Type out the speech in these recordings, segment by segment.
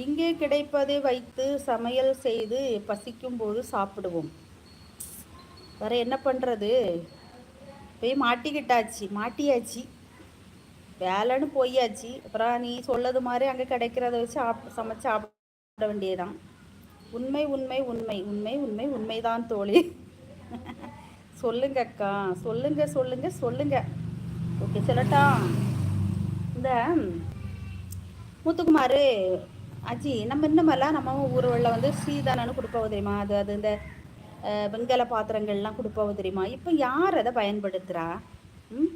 இங்கே கிடைப்பதை வைத்து சமையல் செய்து பசிக்கும் போது சாப்பிடுவோம். வேற என்ன பண்ணுறது போய் மாட்டிக்கிட்டாச்சு மாட்டியாச்சு. வேலைன்னு போயாச்சு. அப்புறம் நீ சொல்லது மாதிரி அங்கே கிடைக்கிறத வச்சு சமைச்சு சாப்பிட வேண்டியதான் உண்மை உண்மை உண்மை உண்மை உண்மை உண்மைதான் தோழி. சொல்லுங்க அக்கா. சொல்லுங்க சொல்லுங்க சொல்லுங்க. ஓகே சொல்லட்டா? இந்த முத்துக்குமார் அஜி நம்ம இன்னமெல்லாம் நம்ம ஊர்களில் வந்து சீதானு கொடுப்போம் தெரியுமா? அது அது இந்த வெங்கல பாத்திரங்கள்லாம் கொடுப்போம் தெரியுமா? இப்போ யார் அதை பயன்படுத்துகிறா ம்?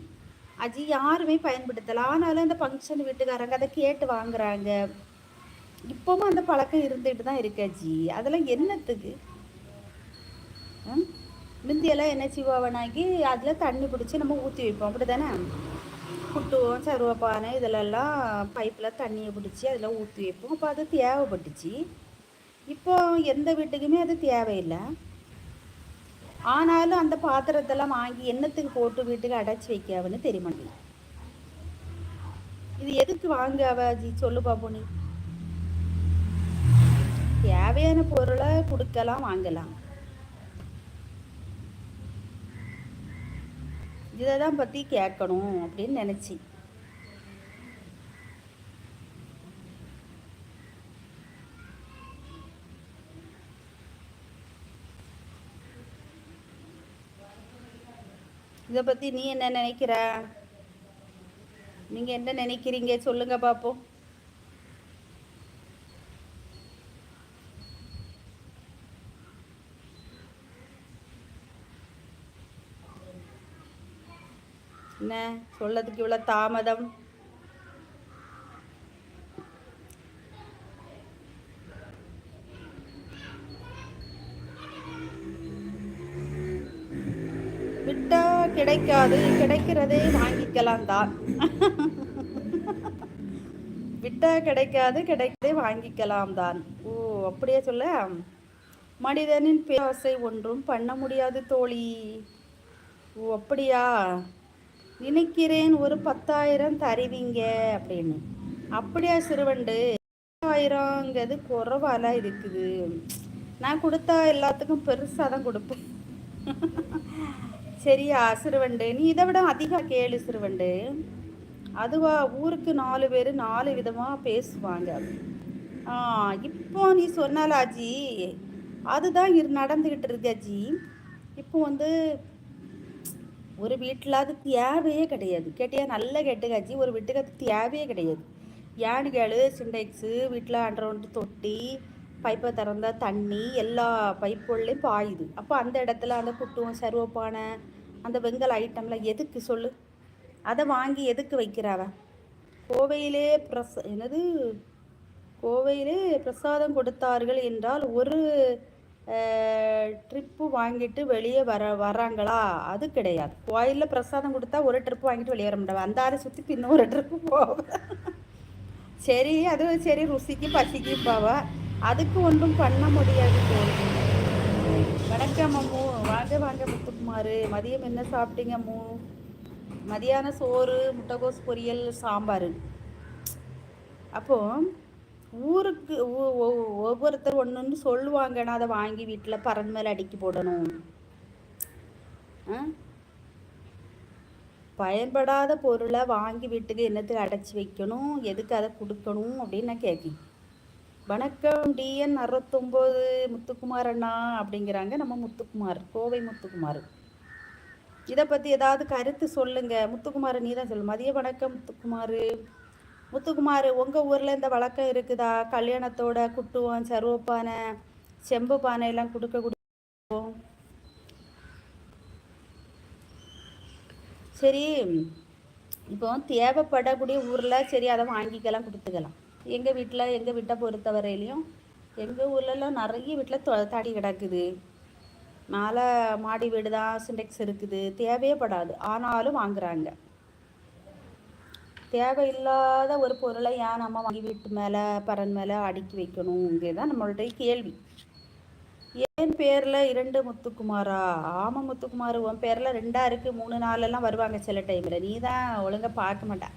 அஜி யாருமே பயன்படுத்தலை. ஆனாலும் இந்த ஃபங்க்ஷன் வீட்டுக்காரங்க அதை கேட்டு வாங்குறாங்க. இப்போவும் அந்த பழக்கம் இருந்துகிட்டு தான் இருக்கு அஜி அதெல்லாம் என்னத்துக்கு? முந்தியெல்லாம் என்ன சிவாவனாக்கி அதில் தண்ணி பிடிச்சி நம்ம ஊற்றி வைப்போம். அப்படி தானே குட்டுவோம் சருவப்பானை இதிலெல்லாம் பைப்பில் தண்ணியை பிடிச்சி அதில் ஊற்றி வைப்போம். அப்போ அது தேவைப்பட்டுச்சு. இப்போ எந்த வீட்டுக்குமே அது தேவையில்லை. ஆனாலும் அந்த பாத்திரத்தெல்லாம் வாங்கி எண்ணத்துக்கு போட்டு வீட்டுக்கு அடைச்சி வைக்காவன்னு தெரிய மாட்டேங்குது இது எதுக்கு வாங்க சொல்லு பாப்போ நீ. தேவையான பொருளை கொடுக்கலாம் வாங்கலாம். இதை தான் பற்றி கேட்கணும் அப்படின்னு நினச்சி இதை பற்றி நீ என்ன நினைக்கிற? நீங்கள் என்ன நினைக்கிறீங்க? சொல்லுங்கள் பார்ப்போம் என்ன சொல்லதுக்கு இவ்வளோ தாமதம்? விட்டா கிடைக்காது கிடைக்கிறதே வாங்கிக்கலாம் தான். விட்டா கிடைக்காது கிடைக்கிறதே வாங்கிக்கலாம் தான். ஓ அப்படியே சொல்ல? மனிதனின் பேசை ஒன்றும் பண்ண முடியாது தோழி. ஓ அப்படியா? நினைக்கிறேன் ஒரு பத்தாயிரம் தருவீங்க அப்படின்னு. அப்படியா சிறுவண்டு? பத்தாயிரங்கிறது குறவாலாம் இருக்குது. நான் கொடுத்தா எல்லாத்துக்கும் பெருசாக தான் கொடுப்பேன். சரியா சிறுவண்டு? நீ இதை விட அதிகம் கேளு சிறுவண்டு. அதுவா ஊருக்கு நாலு பேர் நாலு விதமாக பேசுவாங்க. இப்போ நீ சொன்னாலாஜி அதுதான் இரு நடந்துக்கிட்டு இருக்கு அஜி இப்போ வந்து ஒரு வீட்டில் அது தேவையே கிடையாது. கேட்டியா? நல்லா கெட்டுக்காச்சு. ஒரு வீட்டுக்கு அது தேவையே கிடையாது. ஏன்னு கேளு சிண்டெக்ஸு வீட்டில் அண்டரவுண்டு தொட்டி பைப்பை திறந்தா தண்ணி எல்லா பைப்புகள்லையும் பாயுது. அப்போ அந்த இடத்துல அந்த குட்டுவம் சருவப்பானை அந்த வெங்கல் ஐட்டம்லாம் எதுக்கு சொல்லு? அதை வாங்கி எதுக்கு வைக்கிறாவன் கோவையிலே பிரச என்னது? கோவையிலே பிரசாதம் கொடுத்தார்கள் என்றால் ஒரு ட்ரிப்பு வாங்கிட்டு வெளியே வர வராங்களா அது கிடையாது. கோயிலில் பிரசாதம் கொடுத்தா ஒரு ட்ரிப்பு வாங்கிட்டு வெளியே வர முடியாது அந்த ஆறு சுற்றி பின்ன ஒரு ட்ரிப்பு போவ சரி அது சரி ருசிக்கு பசிக்கு போவா. அதுக்கு ஒன்றும் பண்ண முடியாது வணக்கம் அம்மு. வாங்க வாங்க முத்துக்குமார். மதியம் என்ன சாப்பிட்டீங்க அம்மு? மதியான சோறு முட்டைகோஸ் பொரியல் சாம்பார் அப்போது ஊருக்கு ஒவ்வொருத்தர் ஒன்று ஒன்று சொல்லுவாங்கன்னா அதை வாங்கி வீட்டில் பறன் மேலே அடுக்கி போடணும். பயன்படாத பொருளை வாங்கி வீட்டுக்கு என்னத்துக்கு அடைச்சி வைக்கணும்? எதுக்கு அதை கொடுக்கணும் அப்படின்னு நான் கேட்கேன். வணக்கம் டிஎன் அறுபத்தொம்போது முத்துக்குமார் அண்ணா அப்படிங்கிறாங்க நம்ம முத்துக்குமார் கோவை முத்துக்குமார். இதை பற்றி ஏதாவது கருத்து சொல்லுங்கள் முத்துக்குமார் நீ தான் சொல்லு. மதிய வணக்கம் முத்துக்குமார். முத்துக்குமார் உங்கள் ஊரில் இந்த வழக்கம் இருக்குதா? கல்யாணத்தோட குட்டுவோம் சருவப்பானை செம்பு பானை எல்லாம் கொடுக்க கொடுப்போம் சரி இப்போ தேவைப்படக்கூடிய ஊரில் சரி அதை வாங்கிக்கலாம் கொடுத்துக்கலாம். எங்கள் வீட்டில் எங்கள் வீட்டை பொறுத்தவரையிலையும் எங்கள் ஊர்லலாம் நிறைய வீட்டில் தடி கிடக்குது. மேலே மாடி வீடு தான் சிண்டெக்ஸ் இருக்குது. தேவையே படாது. ஆனாலும் வாங்குறாங்க. தேவையில்லாத ஒரு பொருளை ஏன் நம்ம வாங்கி வீட்டு மேலே பரன் மேலே அடுக்கி வைக்கணுங்கிறது தான் நம்மளுடைய கேள்வி. என் பேரில் இரண்டு முத்துக்குமாரா? ஆமாம் முத்துக்குமார் உன் பேரில் ரெண்டாக இருக்குது மூணு நாளெல்லாம் வருவாங்க சில டைமில் நீ தான் ஒழுங்காக பார்க்க மாட்டேன்